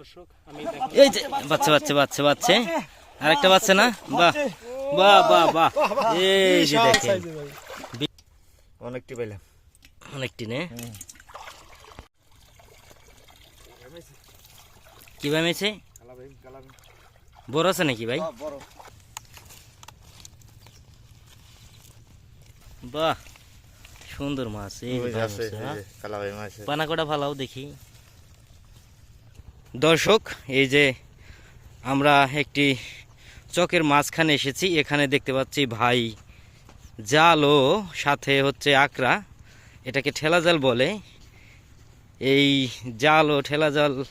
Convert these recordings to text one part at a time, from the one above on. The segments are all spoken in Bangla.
দর্শক আমি এই যে বাচ্চা বাচ্চা বাচ্চা বাচ্চা। আরেকটা বাচ্চা না? বাহ বাহ বাহ বাহ। এই যে দেখেন। অনেকটি পাইলাম। অনেকটি নে? কি ভাই মেছে বড় আছে নাকি ভাই? বড়। বাহ সুন্দর মাছ এই পানা কটা ফালাও দেখি। দর্শক, এই যে আমরা একটি চকের মাঝখানে এসেছি, এখানে দেখতে পাচ্ছি ভাই জাল ও সাথে হচ্ছে আকরা। এটাকে ঠেলা জাল বলে। এই জাল ও ঠেলা জাল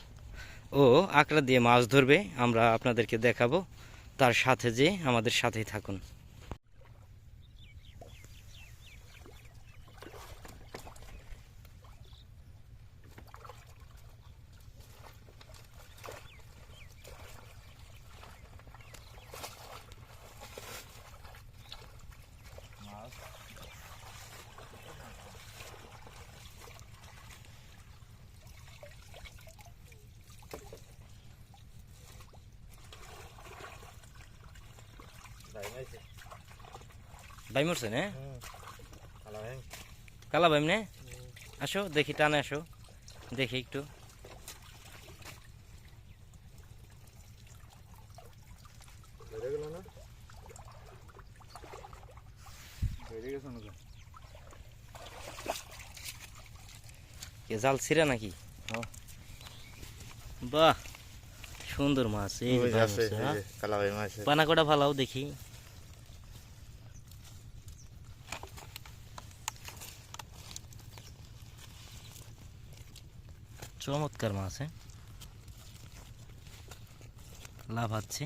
ও আকরা দিয়ে মাছ ধরবে, আমরা আপনাদেরকে দেখাবো। তার সাথে যে আমাদের সাথেই থাকুন। ভাই মরছে না? কালা ভাই। নে? আসো দেখি টানে আসো। দেখি একটু। জাল ছিঁড়া নাকি? হ্যাঁ। বাহ সুন্দর মাছ হ্যাঁ? মাছ পানা কটা ফালাও দেখি। চমৎকার মাছ হ্যাঁ? লাভ আছে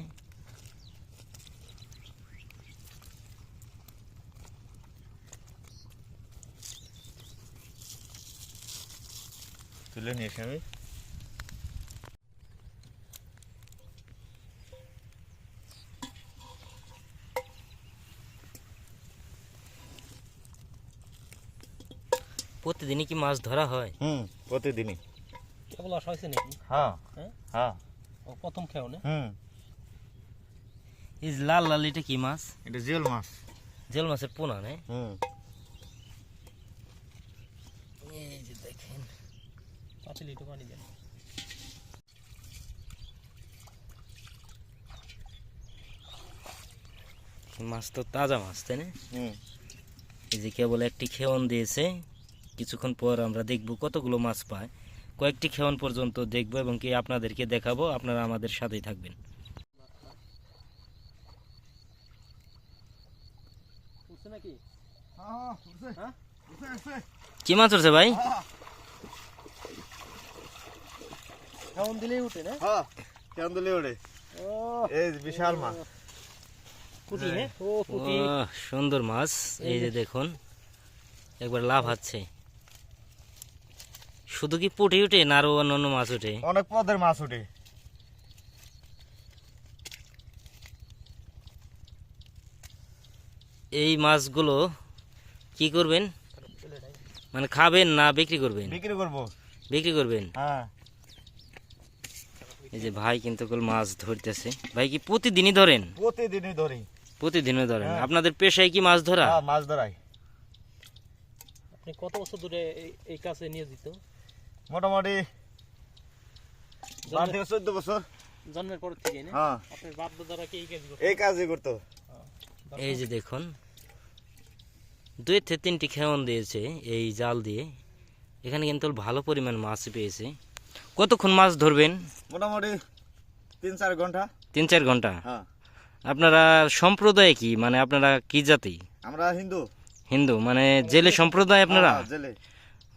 তুলে নিয়েছি আমি। প্রতিদিনই কি মাছ ধরা হয়? হুম প্রতিদিনই। হয়েছে নাকি? হ্যাঁ। হ্যাঁ? হ্যাঁ। ও প্রথম খেও না? হুম। এই যে লাল লাল এটা কি মাছ? এটা জিওল মাছ। জেল মাছের পোনা নে? হুম। এই যে দেখেন। একটু পানি দেন। মাছ তো তাজা মাছ তাই না? হুম। এই যে কেবল একটি খেওন দিয়েছে। কিছুক্ষণ পর আমরা দেখব কতগুলো মাছ পায়। কয়েকটি খেওন পর্যন্ত দেখব এবং কি আপনাদেরকে দেখাবো। আপনারা আমাদের সাথেই থাকবেন। কি মাছ উঠছে ভাই? কেমন দিলেই উঠে না? হ্যাঁ কেমন দিলে ওরে ও এই বিশাল মাছ। হ্যাঁ। সুন্দর মাছ। এই যে দেখুন একবার লাভ আছে শুধু কি পুঁটি উঠে না আরও অন্য মাছ উঠে? অনেক পদের মাছ ওঠে এই মাছগুলো কি করবেন? মানে খাবেন না বিক্রি করবেন? বিক্রি করব। বিক্রি করবেন? হ্যাঁ। এই যে ভাই কিন্তু কল মাছ ধরতেছে। ভাই কি প্রতিদিনই ধরেন? প্রতিদিনই ধরি। প্রতিদিনই ধরেন। হ্যাঁ। আপনাদের পেশায় কি মাছ ধরা? হ্যাঁ মাছ ধরাই। আপনি কত বছর ধরে এই- এই কাজে নিয়োজিত? মোটামুটি বারো থেকে চোদ্দ বছর। জন্মের পর থেকে হ্যাঁ। আপনার বাপ দাদারা কি এই কাজ করতো? এই কাজই করতো। এই যে দেখুন দুই থেকে তিনটি খেমন দিয়েছে এই জাল দিয়ে। এখানে কিন্তু ভালো পরিমাণ মাছ পেয়েছে। কতক্ষণ মাছ ধরবেন? মোটামুটি তিন চার ঘণ্টা। তিন চার ঘণ্টা? হ্যাঁ। আপনারা সম্প্রদায় কি? মানে আপনারা কি জাতি? আমরা হিন্দু। হিন্দু মানে জেলে সম্প্রদায় আপনারা? হ্যাঁ, জেলে।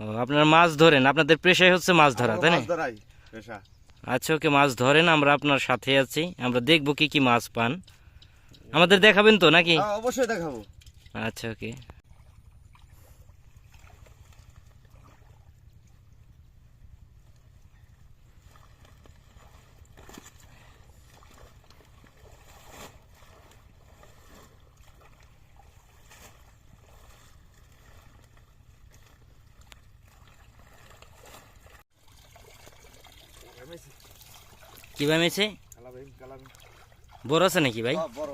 ও, আপনারা মাছ ধরেন আপনাদের পেশাই হচ্ছে মাছ ধরা তাই না? আচ্ছা ওকে মাছ ধরেন আমরা আপনার সাথে আছি আমরা দেখব কি কি মাছ পান। আমাদের দেখাবেন তো নাকি? হ্যাঁ, অবশ্যই দেখাবো। আচ্ছা ওকে। ভাই মেছে? বড় আছে নাকি ভাই? বড়।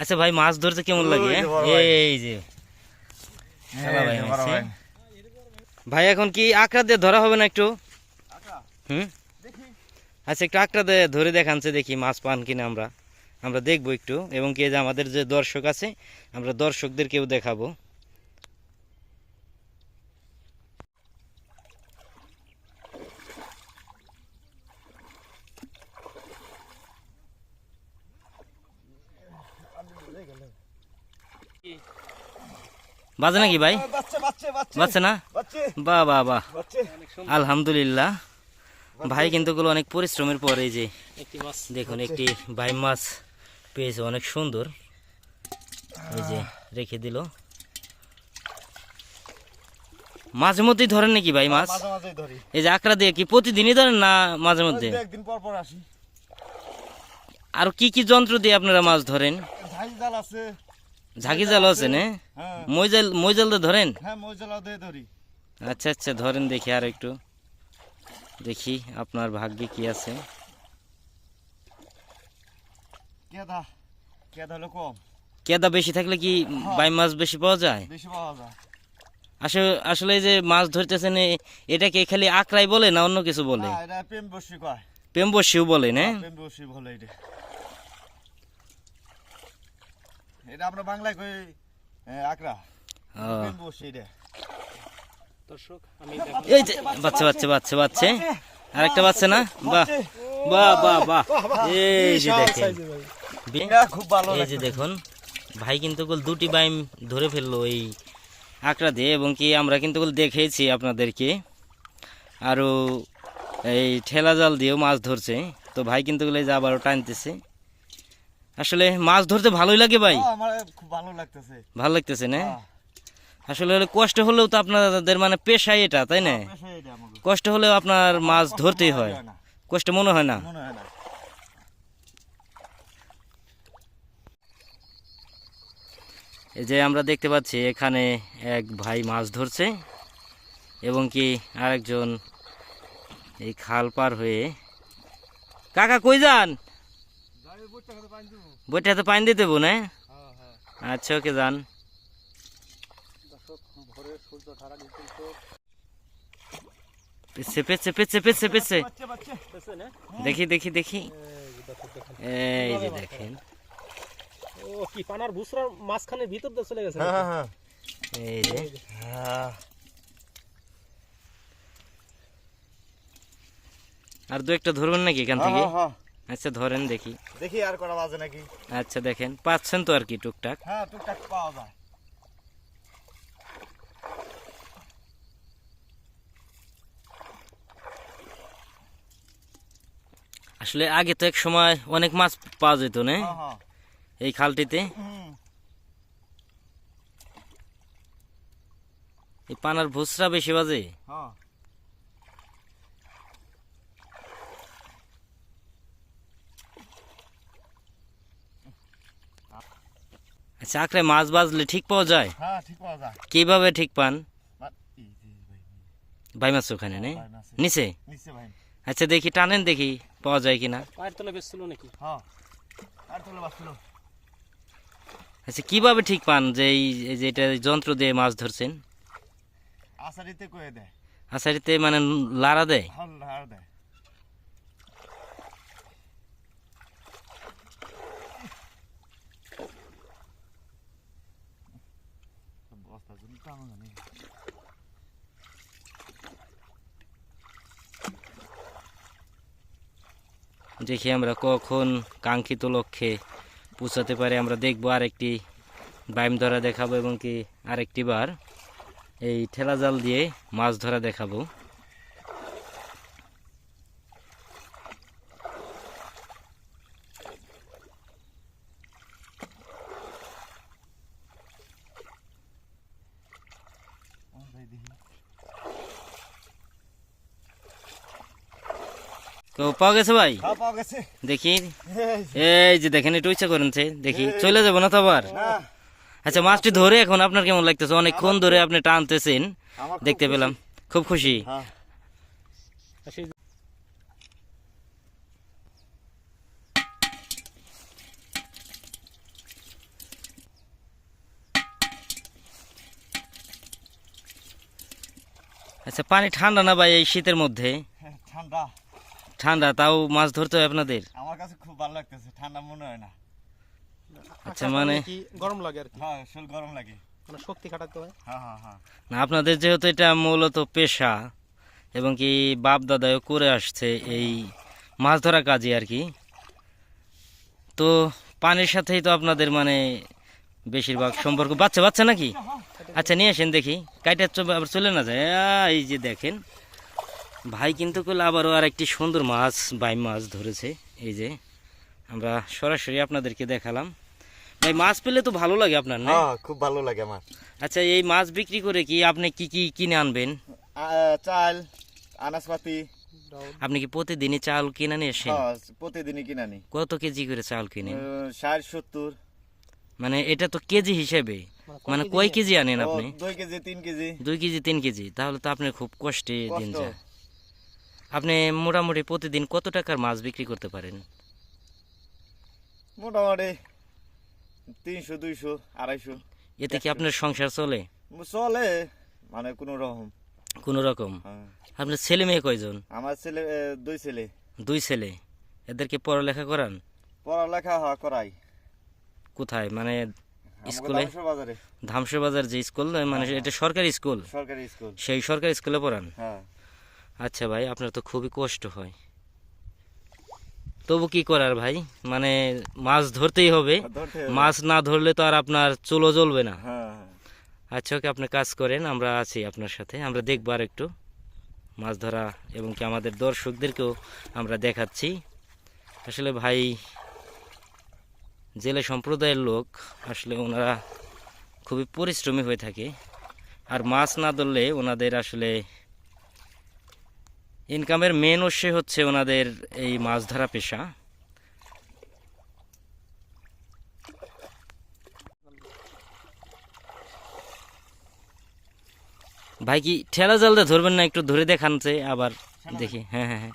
আচ্ছা ভাই মাছ ধরতে কেমন লাগে। এই যে ভাই। এখন কি আকড়া দিয়ে ধরা হবে না একটু? আচ্ছা, হুম? দেখি। আচ্ছা একটু আকড়া দিয়ে ধরে দেখানছে দেখি মাছ পান কিনা আমরা। আমরা দেখব একটু এবং কি যে আমাদের যে দর্শক আছে আমরা দর্শকদেরকেও দেখাবো। বাজে নাকি ভাই? বাচ্চা বাচ্চা বাচ্চা বাজছে না? বাচ্চা বাহ বাহ বাহ। আলহামদুলিল্লাহ। ভাই কিন্তু গুলো অনেক পরিশ্রমের পরে এই যে দেখুন একটি ভাই মাছ পেয়েছে অনেক সুন্দর। এই যে রেখে দিল। মাঝে মধ্যেই ধরেন নাকি ভাই মাছ? মাঝে মাঝে ধরি। এই যে আকড়া দিয়ে কি প্রতিদিনই ধরেন না মাঝে মধ্যে? একদিন পর পর আসি। আর কি কি যন্ত্র দিয়ে আপনারা মাছ ধরেন? জাল আছে। ঝাঁকি জাল আছে না? হ্যাঁ। মইজাল মইজাল দিয়ে ধরেন। হ্যাঁ মজলাও দিয়ে ধরি। আচ্ছা আচ্ছা ধরেন দেখি আর একটু। দেখি আপনার ভাগ্যে কি আছে। কেদা কেদা হলো কম? কেদা বেশি থাকলে কি বাই মাছ বেশি পাওয়া যায়? বেশি পাওয়া যায়। আসলে আসলে যে মাছ ধরতেছেন এটাকে খালি আকরাই বলে না অন্য কিছু বলে? প্রেম বসি কয়। পেম্বসিও বলে না? প্রেম বসি বলে এটা। এটা আমরা বাংলায় কই আকরা। দেখাবো এই যে বাচ্চা বাচ্চা বাচ্চা বাচ্চা। আরেকটা বাচ্চা না? বাহ বাহ বাহ বাহ। এই যে দেখেন। খুব ভালো এই যে দেখুন ভাই কিন্তু গোল দুটি বাইম ধরে ফেলল এই আঁকড়া দিয়ে এবং কি আমরা কিন্তু গোল দেখেছি আপনাদেরকে। আরও এই ঠেলা জাল দিয়েও মাছ ধরছে। তো ভাই কিন্তু গোল এই যে আবারও টানতেছে। আসলে মাছ ধরতে ভালোই লাগে ভাই? ও, আমার খুব ভালো লাগতেছে। ভালো লাগতেছে না? হ্যাঁ, আসলে কষ্ট হলেও তো আপনাদের মানে পেশাই এটা তাই না? আমাকে। কষ্ট হলেও আপনার মাছ ধরতেই হয় কষ্ট মনে হয় না? মনে হয় না। এই যে আমরা দেখতে পাচ্ছি এখানে এক ভাই মাছ ধরছে এবং কি আরেকজন এই খাল পার হয়ে কাকা কই যান? বইটাতে পানি দিতে না আচ্ছা ওকে যান। পেছে পেছে পেছে দেখি দেখি দেখি। এই যে দেখেন। ও কি পানার ভুসরার মাঝখানে ভিতর চলে গেছে হ্যাঁ হ্যাঁ হ্যাঁ আর দু একটা ধরবেন নাকি এখান থেকে? হ্যাঁ, হ্যাঁ। আচ্ছা ধরেন দেখি। দেখি আর কটা বাজে নাকি? আচ্ছা দেখেন পাচ্ছেন তো আর কি টুকটাক। হ্যাঁ টুকটাক পাওয়া যায়। আসলে আগে তো এক সময় অনেক মাছ পাওয়া যেত না? হ্যাঁ হ্যাঁ। এই খালটিতে। এই পানার ভুসরা বেশি বাজে? হ্যাঁ। আচ্ছা আঁকড়ায় মাছ বাজলে ঠিক পাওয়া যায়? হ্যাঁ ঠিক পাওয়া যায়। কীভাবে ঠিক পান? ভাই, মাছ ওখানে নেই? ভাই নিচে? আচ্ছা দেখি টানেন দেখি পাওয়া যায় কিনা। নাকি? হ্যাঁ আচ্ছা কীভাবে ঠিক পান যে এই যে এটা যন্ত্র দিয়ে মাছ ধরছেন? আসারিতে কয়ে দেয়। আষাঢ়িতে মানে লাড়া দেয়? হল দেয়। দেখি আমরা কখন কাঙ্ক্ষিত লক্ষ্যে পৌঁছাতে পারি। আমরা দেখব আরেকটি বাইম ধরা দেখাবো এবং কি আরেকটি বার এই ঠেলা জাল দিয়ে মাছ ধরা দেখাবো। তো পাওয়া গেছে ভাই? দেখি। এই যে। দেখেন একটু ইচ্ছা করেন দেখি চলে যাব না তো আবার? আচ্ছা মাছটি ধরে এখন আপনার কেমন লাগতেছে? অনেকক্ষণ ধরে আপনি টানতেছেন। দেখতে পেলাম। খুব খুশি। হ্যাঁ। আচ্ছা পানি ঠান্ডা না ভাই এই শীতের মধ্যে? হ্যাঁ, ঠান্ডা। ঠান্ডা তাও মাছ ধরতে হয় আপনাদের? আমার কাছে খুব ভালো লাগতেছে ঠান্ডা মনে হয় না। আচ্ছা মানে কি গরম লাগে আর কি? হ্যাঁ শরীর গরম লাগে। মানে শক্তি খাটাতে হয়? হ্যাঁ হ্যাঁ হ্যাঁ। না আপনাদের যেহেতু এটা মূলত পেশা এবং কি বাপ দাদাও করে আসছে এই মাছ ধরা কাজে আর কি তো পানির সাথেই তো আপনাদের মানে বেশিরভাগ সম্পর্ক। বাচ্চা বাচ্চা নাকি? আচ্ছা নিয়ে আসেন দেখি। কাইটার চলে না যায়। এই যে দেখেন ভাই কিন্তু করলে আবারও আর একটি সুন্দর মাছ বাই মাছ ধরেছে। এই যে আমরা সরাসরি আপনাদেরকে দেখালাম। ভাই মাছ পেলে তো ভালো লাগে আপনার না? হ্যাঁ খুব ভালো লাগে আমার। আচ্ছা এই মাছ বিক্রি করে কি আপনি কি কি কিনে আনবেন? চাল আনাজপাতি। আপনি কি প্রতিদিনই চাল কিনে নিয়ে আসেন? হ্যাঁ প্রতিদিনই কিনে নি কত কেজি করে চাল কিনেন? ষাট সত্তর। মানে এটা তো কেজি হিসেবে। মানে কয় কেজি আনেন আপনি? দুই কেজি তিন কেজি। দুই কেজি তিন কেজি। তাহলে তো আপনি খুব কষ্টে দিন যায়। আপনি মোটামুটি প্রতিদিন কত টাকার মাছ বিক্রি করতে পারেন? মোটামুটি তিনশো দুইশো আড়াইশো। এতে কি আপনার সংসার চলে? চলে মানে কোনো রকম। কোনো রকম? হ্যাঁ। আপনার ছেলে মেয়ে কয়জন? আমার ছেলে দুই ছেলে। দুই ছেলে। এদেরকে পড়ালেখা করান? পড়ালেখা হওয়া করাই। কোথায়? মানে স্কুলে? ধামসে বাজার যে স্কুল মানে এটা সরকারি স্কুল? সরকারি স্কুল। সেই সরকারি স্কুলে পড়ান? হ্যাঁ। আচ্ছা ভাই আপনার তো খুবই কষ্ট হয়। তবু কি করার ভাই? মানে মাছ ধরতেই হবে। মাছ না ধরলে তো আর আপনার চুলো জ্বলবে না। হ্যাঁ হ্যাঁ। আচ্ছা ওকে আপনি কাজ করেন আমরা আছি আপনার সাথে। আমরা দেখব আর একটু মাছ ধরা এবং কি আমাদের দর্শকদেরকেও আমরা দেখাচ্ছি। আসলে ভাই জেলে সম্প্রদায়ের লোক আসলে ওনারা খুবই পরিশ্রমী হয়ে থাকে। আর মাছ না ধরলে ওনাদের আসলে ইনকামের মেন উৎস হচ্ছে ওনাদের এই মাছ ধরা পেশা। ভাই কি ঠেলা জাল দিয়ে ধরবেন না? একটু ধরে দেখানছে আবার দেখি। হ্যাঁ হ্যাঁ হ্যাঁ।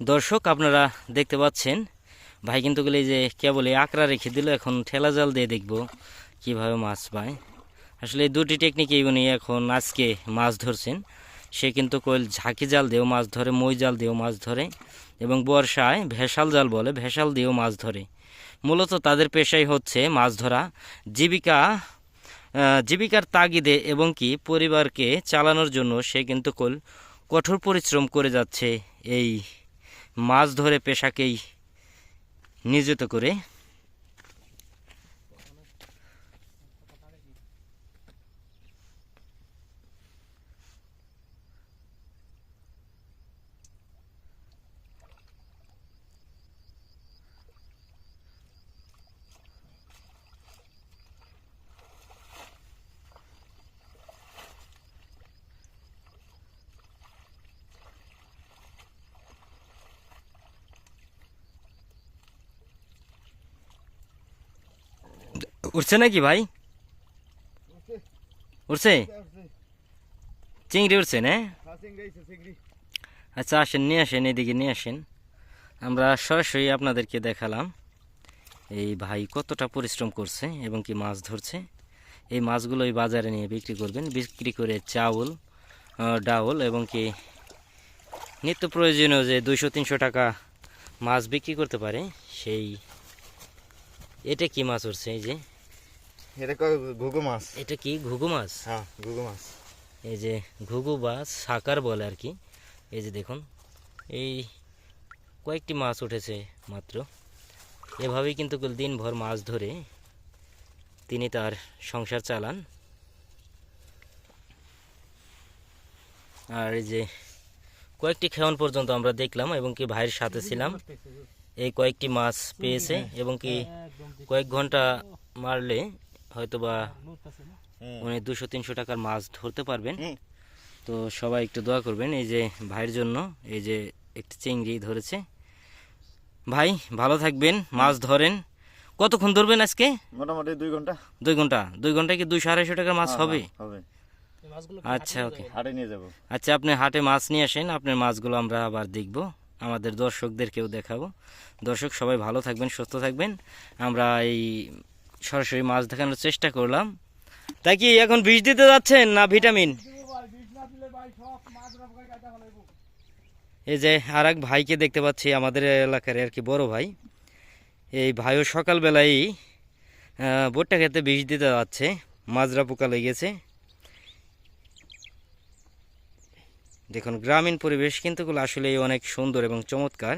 দর্শক আপনারা দেখতে পাচ্ছেন ভাই কিন্তু গেলে যে কেবল আঁকড়া রেখে দিল এখন ঠেলা জাল দিয়ে দেখব কীভাবে মাছ পায়। আসলে এই দুটি টেকনিকেই উনি এখন আজকে মাছ ধরছেন। সে কিন্তু কইল ঝাঁকি জাল দিয়েও মাছ ধরে, মই জাল দিয়েও মাছ ধরে এবং বর্ষায় ভেসাল জাল বলে, ভেসাল দিয়েও মাছ ধরে। মূলত তাদের পেশাই হচ্ছে মাছ ধরা। জীবিকা জীবিকার তাগিদে এবং কি পরিবারকে চালানোর জন্য সে কিন্তু কল কঠোর পরিশ্রম করে যাচ্ছে এই মাছ ধরে পেশাকেই নিয়োজিত করে। উঠছে নাকি ভাই? উঠছে চিংড়ি উঠছে না? আচ্ছা আসেন, নিয়ে আসেন, এদিকে নিয়ে আসেন। আমরা সরাসরি আপনাদেরকে দেখালাম এই ভাই কতটা পরিশ্রম করছে এবং কি মাছ ধরছে। এই মাছগুলো ওই বাজারে নিয়ে বিক্রি করবেন। বিক্রি করে চাউল ডাউল এবং কি নিত্য প্রয়োজনীয় যে দুইশো, তিনশো টাকা মাছ বিক্রি করতে পারে, সেই এটা কি মাছ উঠছে এই যে? এটা ঘুঘু মাছ? এটা কি ঘুঘু মাছ? হ্যাঁ ঘুঘু মাছ। এই যে ঘুঘু বা সাকার বলে আর কি। এই যে দেখুন এই কয়েকটি মাছ উঠেছে মাত্র। এভাবেই কিন্তু দিনভর মাছ ধরে তিনি তার সংসার চালান। আর এই যে কয়েকটি খেয়ন পর্যন্ত আমরা দেখলাম এবং কি ভাইয়ের সাথে ছিলাম। এই কয়েকটি মাছ পেয়েছে এবং কি কয়েক ঘণ্টা মারলে হয়তোবা উনি দুশো তিনশো টাকার মাছ ধরতে পারবেন। তো সবাই একটু দোয়া করবেন এই যে ভাইয়ের জন্য এই যে একটি চিংড়ি ধরেছে। ভাই ভালো থাকবেন মাছ ধরেন। কতক্ষণ ধরবেন আজকে? মোটামুটি দুই ঘণ্টা। দুই ঘণ্টা? দুই ঘন্টায় কি দুইশো আড়াইশো টাকার মাছ হবে? আচ্ছা, ওকে। হাটে নিয়ে যাব। আচ্ছা আপনি হাটে মাছ নিয়ে আসেন আপনার মাছগুলো আমরা আবার দেখব। আমাদের দর্শকদেরকেও দেখাবো। দর্শক সবাই ভালো থাকবেন সুস্থ থাকবেন। আমরা এই সরাসরি মাছ দেখানোর চেষ্টা করলাম। তাই কি এখন বিষ দিতে যাচ্ছেন না ভিটামিন? এই যে আর এক ভাইকে দেখতে পাচ্ছি আমাদের এলাকার আর কি বড় ভাই। এই ভাইও সকালবেলায় ভুট্টা খেতে বিষ দিতে যাচ্ছে, মাজরা পোকা লেগেছে। দেখুন, গ্রামীণ পরিবেশ কিন্তু আসলেই অনেক সুন্দর এবং চমৎকার।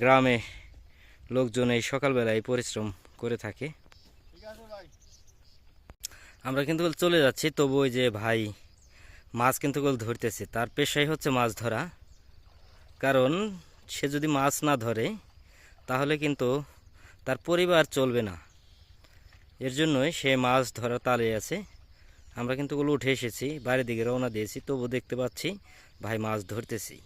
গ্রামে লোকজন এই সকালবেলায় পরিশ্রম করে থাকে। আমরা কিন্তু চলে যাচ্ছি, তবু ওই যে ভাই মাছ কিন্তু ধরতেছে। তার পেশাই হচ্ছে মাছ ধরা। কারণ সে যদি মাছ না ধরে, তাহলে কিন্তু তার পরিবার চলবে না। এর জন্যই সে মাছ ধরা তালে আছে। আমরা কিন্তু ওগুলো উঠে এসেছি বাইরের দিকে রওনা দিয়েছি, তবু দেখতে পাচ্ছি ভাই মাছ ধরতেছি।